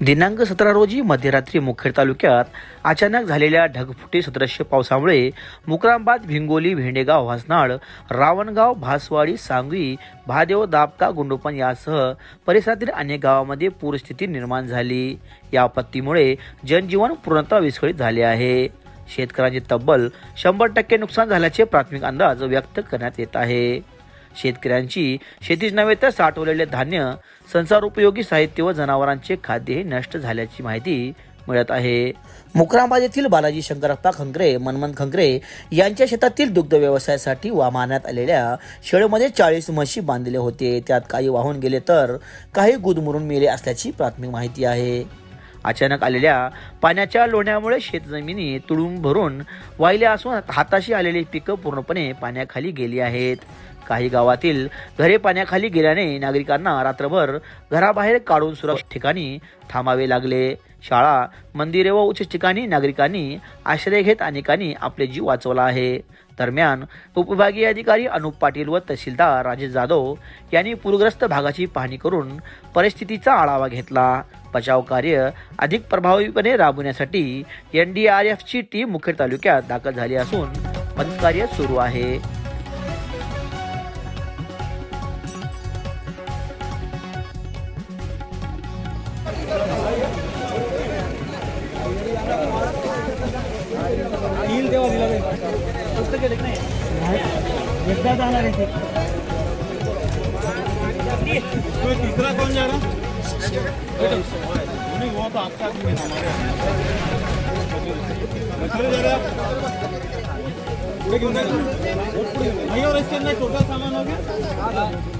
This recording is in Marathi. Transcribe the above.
दिनांक सतरा रोजी मध्यरात्री मुखेड तालुक्यात अचानक झालेल्या ढगफुटी सदृश्य पावसामुळे मुकरामबाद भिंगोली भेंडेगाव हसनाळ रावणगाव भासवाडी सांगवी भादेव दापका गुंडोपन यासह परिसरातील अनेक गावांमध्ये पूरस्थिती निर्माण झाली. या आपत्तीमुळे जनजीवन पूर्णतः विस्कळीत झाले आहे. शेतकऱ्यांचे तब्बल शंभर टक्के नुकसान झाल्याचे प्राथमिक अंदाज व्यक्त करण्यात येत आहे. शेतकऱ्यांची शेतीच नव्हे तर साठवलेले धान्य संसार उपयोगी साहित्य व जनावरांचे खाद्यही नष्ट झाल्याची माहिती मिळत आहे. मुक्रांबाद येथील बालाजी शंकरप्पा खंकरे मनमन खंकरे यांच्या शेतातील दुग्ध व्यवसायासाठी वामारण्यात आलेल्या शेळमध्ये चाळीस म्हशी बांधले होते. त्यात काही वाहून गेले तर काही गुदमरून मेले असल्याची प्राथमिक माहिती आहे. अचानक आलेल्या पाण्याच्या लोण्यामुळे शेतजमिनी तुडूंब भरून वाहिल्या असून हाताशी आलेली पिकं पूर्णपणे पाण्याखाली गेली आहेत. काही गावातील घरे पाण्याखाली गेल्याने नागरिकांना रात्रभर घराबाहेर काढून सुरक्षित ठिकाणी थांबावे लागले. शाळा मंदिरे व उच्च ठिकाणी नागरिकांनी आश्रय घेत अनेकांनी आपले जीव वाचवला आहे. दरम्यान उपविभागीय अधिकारी अनुप पाटील व तहसीलदार राजेश जाधव यांनी पूरग्रस्त भागाची पाहणी करून परिस्थितीचा आढावा घेतला. बचाव कार्य अधिक प्रभावीपणे राबवण्यासाठी एन डी आर एफची टीम मुखेड तालुक्यात दाखल झाली असून मदत कार्य सुरू आहे. एकदा जाणार आहे ते जा वो तो आपका आदमी है हमारे पुढे घेऊन जायचं? नहीं और टोटल सामान वगैरे